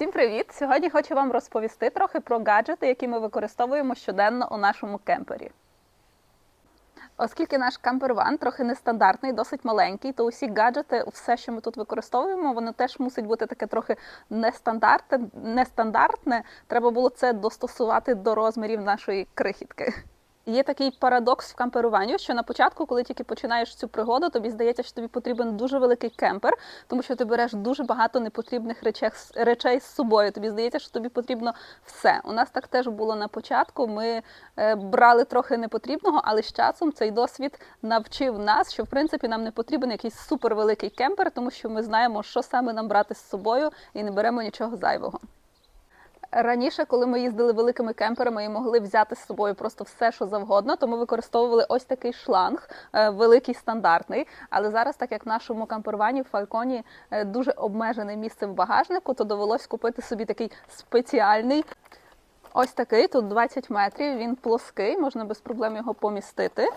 Усім привіт! Сьогодні хочу вам розповісти трохи про гаджети, які ми використовуємо щоденно у нашому кемпері. Оскільки наш камперван трохи нестандартний, досить маленький, то усі гаджети, все, що ми тут використовуємо, воно теж мусить бути таке трохи нестандартне. нестандартне. Треба було це достосувати до розмірів нашої крихітки. Є такий парадокс в камперуванні, що на початку, коли тільки починаєш цю пригоду, тобі здається, що тобі потрібен дуже великий кемпер, тому що ти береш дуже багато непотрібних речей, речей з собою. Тобі здається, що тобі потрібно все. У нас так теж було на початку. Ми е, брали трохи непотрібного, але з часом цей досвід навчив нас, що в принципі нам не потрібен якийсь супервеликий кемпер, тому що ми знаємо, що саме нам брати з собою, і не беремо нічого зайвого. Раніше, коли ми їздили великими кемперами і могли взяти з собою просто все, що завгодно, то ми використовували ось такий шланг, е, великий стандартний. Але зараз, так як в нашому кампервані в Фальконі е, дуже обмежене місце в багажнику, то довелось купити собі такий спеціальний. Ось такий, тут 20 метрів, він плоский, можна без проблем його помістити.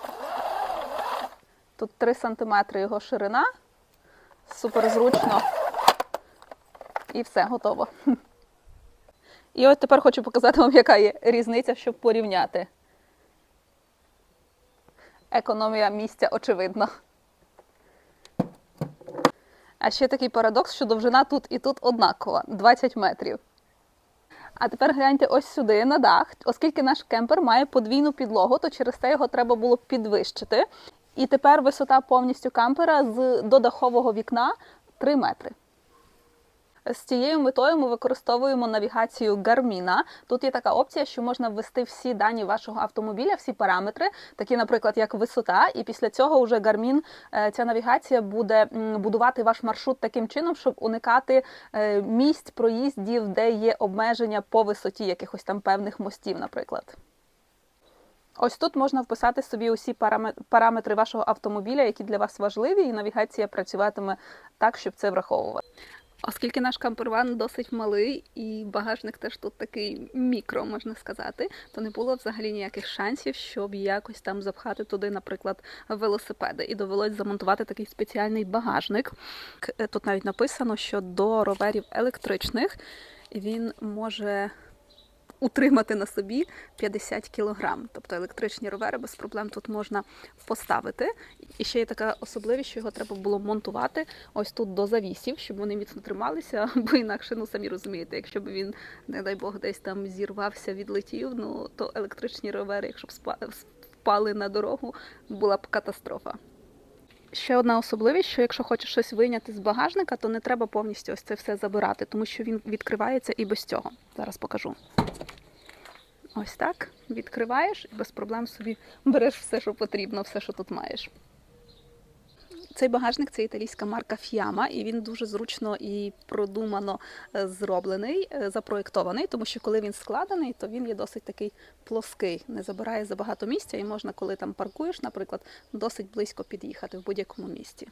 Тут 3 сантиметри його ширина. Супер зручно. І все, готово. І от тепер хочу показати вам, яка є різниця, щоб порівняти. Економія місця очевидно. А ще такий парадокс, що довжина тут і тут однакова 20 метрів. А тепер гляньте ось сюди на дах. Оскільки наш кемпер має подвійну підлогу, то через це його треба було підвищити. І тепер висота повністю кампера з додахового вікна 3 метри. З цією метою ми використовуємо навігацію Garmin. Тут є така опція, що можна ввести всі дані вашого автомобіля, всі параметри, такі, наприклад, як висота, і після цього вже Garmin, е, ця навігація буде будувати ваш маршрут таким чином, щоб уникати е, місць проїздів, де є обмеження по висоті якихось там певних мостів, наприклад. Ось тут можна вписати собі усі параметри вашого автомобіля, які для вас важливі, і навігація працюватиме так, щоб це враховувати. Оскільки наш камперван досить малий і багажник теж тут такий мікро, можна сказати, то не було взагалі ніяких шансів, щоб якось там запхати туди, наприклад, велосипеди. І довелось замонтувати такий спеціальний багажник. Тут навіть написано, що до роверів електричних він може утримати на собі 50 кілограм. Тобто електричні ровери без проблем тут можна поставити. І ще є така особливість, що його треба було монтувати ось тут до завісів, щоб вони міцно трималися, бо інакше, ну самі розумієте, якщо б він, не дай Бог, десь там зірвався, відлетів, ну то електричні ровери, якщо б впали на дорогу, була б катастрофа. Ще одна особливість, що якщо хочеш щось вийняти з багажника, то не треба повністю ось це все забирати, тому що він відкривається і без цього. Зараз покажу. Ось так. Відкриваєш і без проблем собі береш все, що потрібно, все, що тут маєш. Цей багажник це італійська марка Fiamma, і він дуже зручно і продумано е, зроблений, е, запроєктований, тому що коли він складений, то він є досить такий плоский, не забирає забагато місця, і можна, коли там паркуєш, наприклад, досить близько під'їхати в будь-якому місці.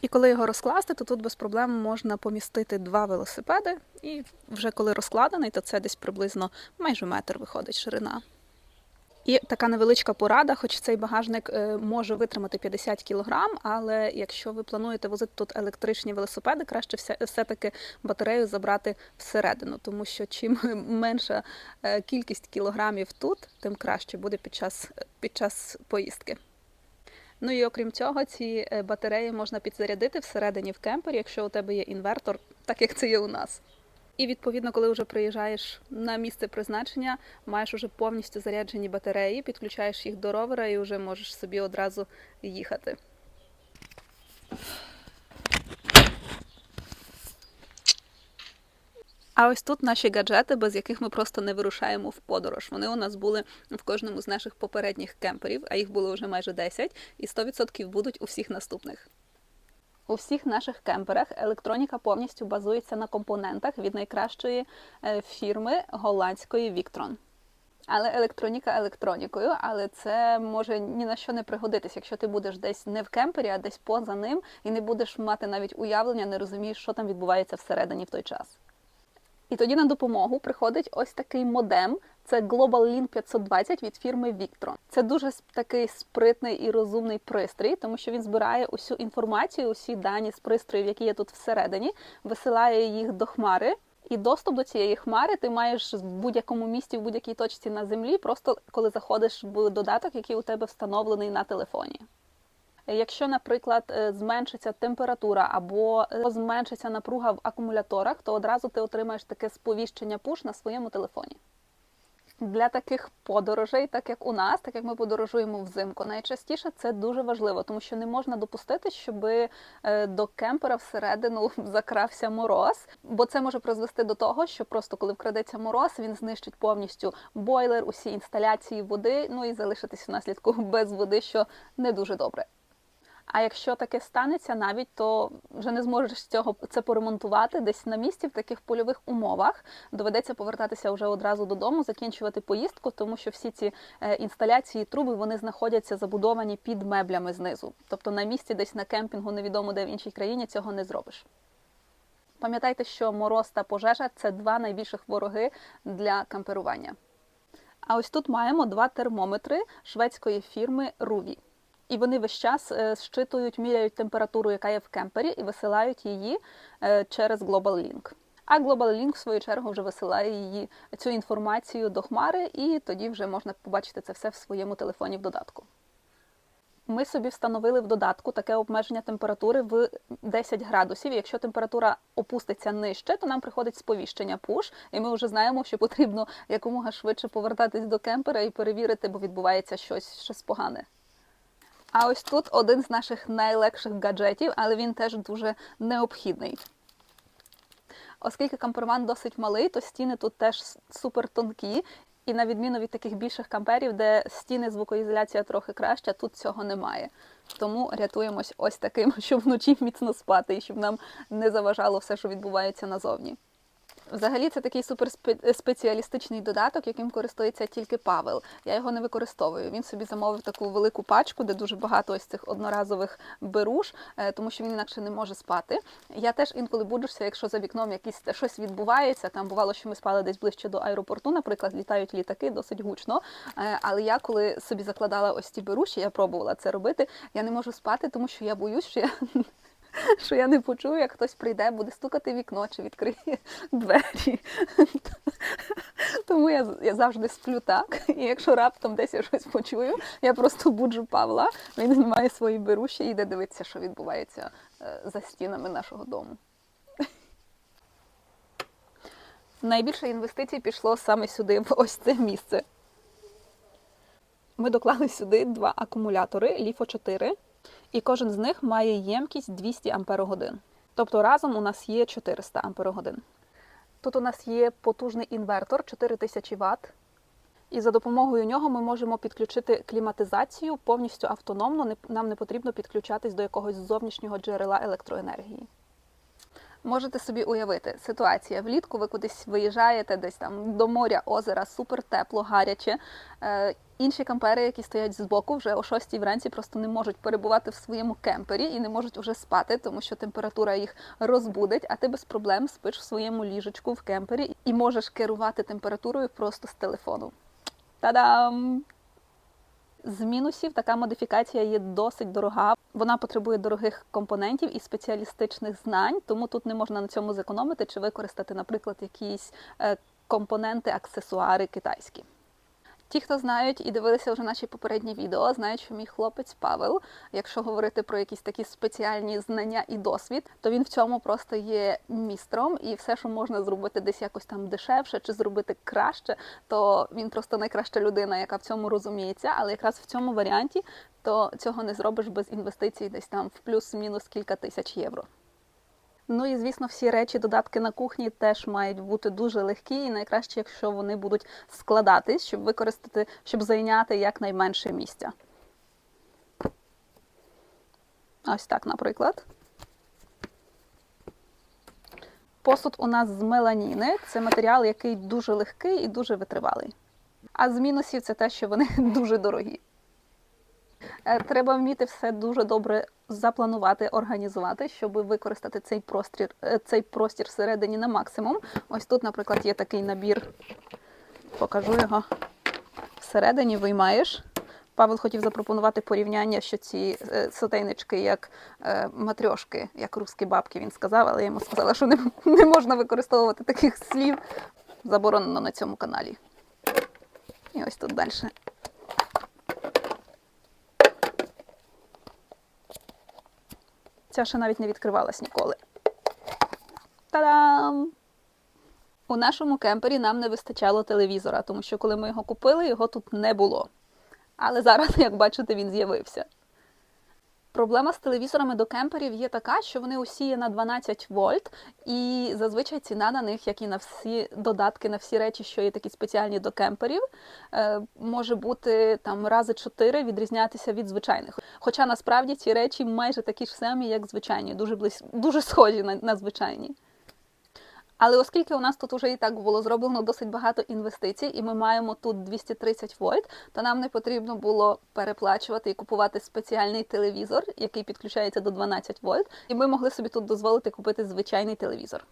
І коли його розкласти, то тут без проблем можна помістити два велосипеди. І вже коли розкладений, то це десь приблизно майже метр виходить ширина. І така невеличка порада, хоч цей багажник е, може витримати 50 кг, але якщо ви плануєте возити тут електричні велосипеди, краще все- все-таки батарею забрати всередину, тому що чим менша е, кількість кілограмів тут, тим краще буде під час, під час поїздки. Ну і окрім цього, ці е, батареї можна підзарядити всередині в кемпері, якщо у тебе є інвертор, так як це є у нас. І відповідно, коли вже приїжджаєш на місце призначення, маєш уже повністю заряджені батареї, підключаєш їх до ровера і вже можеш собі одразу їхати. А ось тут наші гаджети, без яких ми просто не вирушаємо в подорож. Вони у нас були в кожному з наших попередніх кемперів, а їх було вже майже 10, і 100% будуть у всіх наступних. У всіх наших кемперах електроніка повністю базується на компонентах від найкращої е, фірми голландської Victron. Але електроніка електронікою, але це може ні на що не пригодитись, якщо ти будеш десь не в кемпері, а десь поза ним, і не будеш мати навіть уявлення, не розумієш, що там відбувається всередині в той час. І тоді на допомогу приходить ось такий модем Це Global Link 520 від фірми Victron. Це дуже такий спритний і розумний пристрій, тому що він збирає усю інформацію, усі дані з пристроїв, які є тут всередині, висилає їх до хмари. І доступ до цієї хмари ти маєш в будь-якому місті, в будь-якій точці на землі, просто коли заходиш в додаток, який у тебе встановлений на телефоні. Якщо, наприклад, е, зменшиться температура або е, зменшиться напруга в акумуляторах, то одразу ти отримаєш таке сповіщення push на своєму телефоні. Для таких подорожей, так як у нас, так як ми подорожуємо взимку, найчастіше це дуже важливо, тому що не можна допустити, щоб е, до кемпера всередину закрався мороз, бо це може призвести до того, що просто коли вкрадеться мороз, він знищить повністю бойлер, усі інсталяції води, ну і залишитись внаслідку без води, що не дуже добре. А якщо таке станеться навіть, то вже не зможеш з цього це поремонтувати десь на місці в таких польових умовах. Доведеться повертатися вже одразу додому, закінчувати поїздку, тому що всі ці е, інсталяції, труби вони знаходяться забудовані під меблями знизу. Тобто на місці, десь на кемпінгу, невідомо де в іншій країні, цього не зробиш. Пам'ятайте, що мороз та пожежа це два найбільших вороги для камперування. А ось тут маємо два термометри шведської фірми Руві. І вони весь час е, щитують, міряють температуру, яка є в кемпері, і висилають її е, через Global Link. А Global Link, в свою чергу, вже висилає її цю інформацію до хмари, і тоді вже можна побачити це все в своєму телефоні в додатку. Ми собі встановили в додатку таке обмеження температури в 10 градусів. Якщо температура опуститься нижче, то нам приходить сповіщення push, і ми вже знаємо, що потрібно якомога швидше повертатись до кемпера і перевірити, бо відбувається щось, щось погане. А ось тут один з наших найлегших гаджетів, але він теж дуже необхідний. Оскільки камперван досить малий, то стіни тут теж супер тонкі. І на відміну від таких більших камперів, де стіни звукоізоляція трохи краща, тут цього немає. Тому рятуємось ось таким, щоб вночі міцно спати і щоб нам не заважало все, що відбувається назовні. Взагалі, це такий суперспеціалістичний додаток, яким користується тільки Павел. Я його не використовую. Він собі замовив таку велику пачку, де дуже багато ось цих одноразових беруш, е, тому що він інакше не може спати. Я теж інколи буджуся, якщо за вікном якісь щось відбувається. Там бувало, що ми спали десь ближче до аеропорту, наприклад, літають літаки досить гучно. Е, Але я коли собі закладала ось ці беруші, я пробувала це робити. Я не можу спати, тому що я боюсь, що я що я не почую, як хтось прийде, буде стукати вікно чи відкриє двері. Тому я, я завжди сплю так. І якщо раптом десь я щось почую, я просто буджу Павла, він знімає свої беруші і йде дивитися, що відбувається е, за стінами нашого дому. Найбільше інвестицій пішло саме сюди, в ось це місце. Ми доклали сюди два акумулятори Ліфо 4 і кожен з них має ємкість 200 Ампер-годин. Тобто разом у нас є 400 Ампер-годин. Тут у нас є потужний інвертор 4000 Вт. І за допомогою нього ми можемо підключити кліматизацію повністю автономно. Нам не потрібно підключатись до якогось зовнішнього джерела електроенергії. Можете собі уявити, ситуація влітку, ви кудись виїжджаєте десь там до моря, озера, супер тепло, гаряче. Е, інші кампери, які стоять збоку, вже о 6 вранці просто не можуть перебувати в своєму кемпері і не можуть уже спати, тому що температура їх розбудить, а ти без проблем спиш в своєму ліжечку в кемпері і можеш керувати температурою просто з телефону. Та-дам! З мінусів така модифікація є досить дорога. Вона потребує дорогих компонентів і спеціалістичних знань, тому тут не можна на цьому зекономити чи використати, наприклад, якісь е, компоненти, аксесуари китайські. Ті, хто знають і дивилися вже наші попередні відео, знають, що мій хлопець Павел, якщо говорити про якісь такі спеціальні знання і досвід, то він в цьому просто є містром, і все, що можна зробити десь якось там дешевше чи зробити краще, то він просто найкраща людина, яка в цьому розуміється. Але якраз в цьому варіанті то цього не зробиш без інвестицій, десь там в плюс-мінус кілька тисяч євро. Ну і звісно, всі речі, додатки на кухні теж мають бути дуже легкі, і найкраще, якщо вони будуть складатись, щоб використати, щоб зайняти якнайменше місця. Ось так, наприклад. Посуд у нас з меланіни. Це матеріал, який дуже легкий і дуже витривалий. А з мінусів це те, що вони дуже дорогі. Е, Треба вміти все дуже добре запланувати, організувати, щоб використати цей простір, е, цей простір всередині на максимум. Ось тут, наприклад, є такий набір Покажу його всередині, виймаєш. Павел хотів запропонувати порівняння, що ці е, сотейнички як е, матрьошки, як русські бабки, він сказав, але я йому сказала, що не, не можна використовувати таких слів. Заборонено на цьому каналі. І ось тут далі. Ця ще навіть не відкривалась ніколи. Та-дам! У нашому кемпері нам не вистачало телевізора, тому що коли ми його купили, його тут не було. Але зараз, як бачите, він з'явився. Проблема з телевізорами до кемперів є така, що вони усі є на 12 вольт, і зазвичай ціна на них, як і на всі додатки, на всі речі, що є такі спеціальні до кемперів, е, може бути там рази 4 відрізнятися від звичайних. Хоча насправді ці речі майже такі ж самі, як звичайні, дуже близь... дуже схожі на, на звичайні. Але оскільки у нас тут вже і так було зроблено досить багато інвестицій, і ми маємо тут 230 вольт, то нам не потрібно було переплачувати і купувати спеціальний телевізор, який підключається до 12 вольт, і ми могли собі тут дозволити купити звичайний телевізор.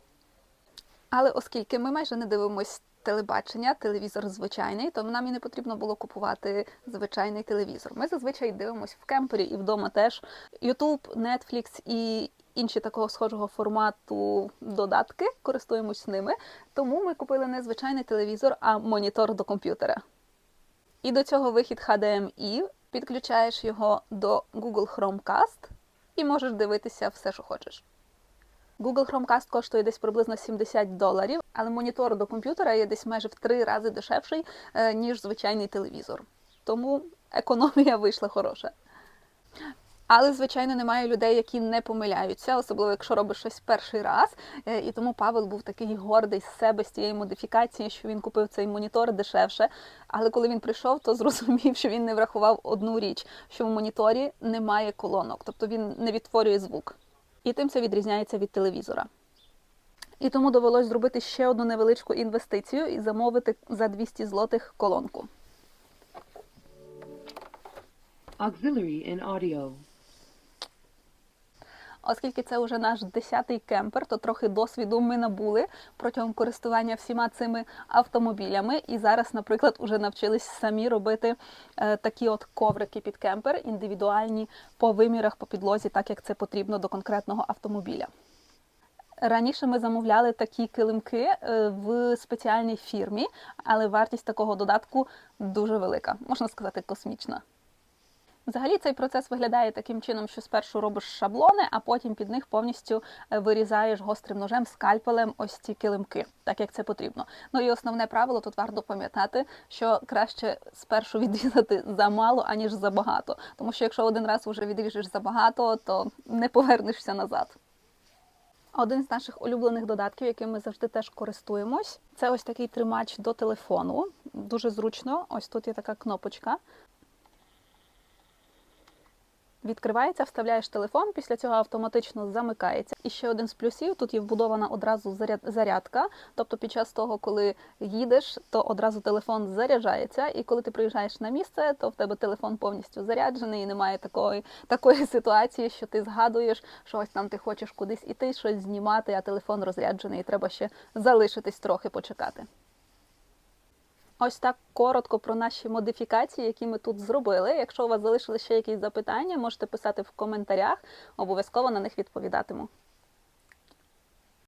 Але оскільки ми майже не дивимось телебачення, телевізор звичайний, то нам і не потрібно було купувати звичайний телевізор. Ми зазвичай дивимось в кемпері і вдома теж YouTube, Netflix і інші такого схожого формату додатки, користуємось ними. Тому ми купили не звичайний телевізор, а монітор до комп'ютера. І до цього вихід HDMI, підключаєш його до Google Chromecast і можеш дивитися все, що хочеш. Google Chromecast коштує десь приблизно 70 доларів, але монітор до комп'ютера є десь майже в три рази дешевший, е, ніж звичайний телевізор. Тому економія вийшла хороша. Але, звичайно, немає людей, які не помиляються, особливо якщо робиш щось перший раз. Е, І тому Павел був такий гордий з себе з тієї модифікації, що він купив цей монітор дешевше. Але коли він прийшов, то зрозумів, що він не врахував одну річ: що в моніторі немає колонок, тобто він не відтворює звук. І тим це відрізняється від телевізора. І тому довелось зробити ще одну невеличку інвестицію і замовити за 200 злотих колонку. Auxiliary in audio. Оскільки це вже наш десятий кемпер, то трохи досвіду ми набули протягом користування всіма цими автомобілями. І зараз, наприклад, уже навчились самі робити е, такі от коврики під кемпер, індивідуальні по вимірах, по підлозі, так як це потрібно до конкретного автомобіля. Раніше ми замовляли такі килимки е, в спеціальній фірмі, але вартість такого додатку дуже велика, можна сказати, космічна. Взагалі цей процес виглядає таким чином, що спершу робиш шаблони, а потім під них повністю е, вирізаєш гострим ножем, скальпелем ось ці килимки, так як це потрібно. Ну і основне правило тут варто пам'ятати, що краще спершу відрізати замало, аніж забагато. Тому що якщо один раз вже відріжеш забагато, то не повернешся назад. Один з наших улюблених додатків, яким ми завжди теж користуємось, це ось такий тримач до телефону. Дуже зручно. Ось тут є така кнопочка. Відкривається, вставляєш телефон, після цього автоматично замикається. І ще один з плюсів тут є вбудована одразу заряд, зарядка. Тобто під час того, коли їдеш, то одразу телефон заряджається, і коли ти приїжджаєш на місце, то в тебе телефон повністю заряджений, і немає такої, такої ситуації, що ти згадуєш, що ось там ти хочеш кудись іти, щось знімати, а телефон розряджений, і треба ще залишитись трохи почекати. Ось так коротко про наші модифікації, які ми тут зробили. Якщо у вас залишили ще якісь запитання, можете писати в коментарях, обов'язково на них відповідатиму.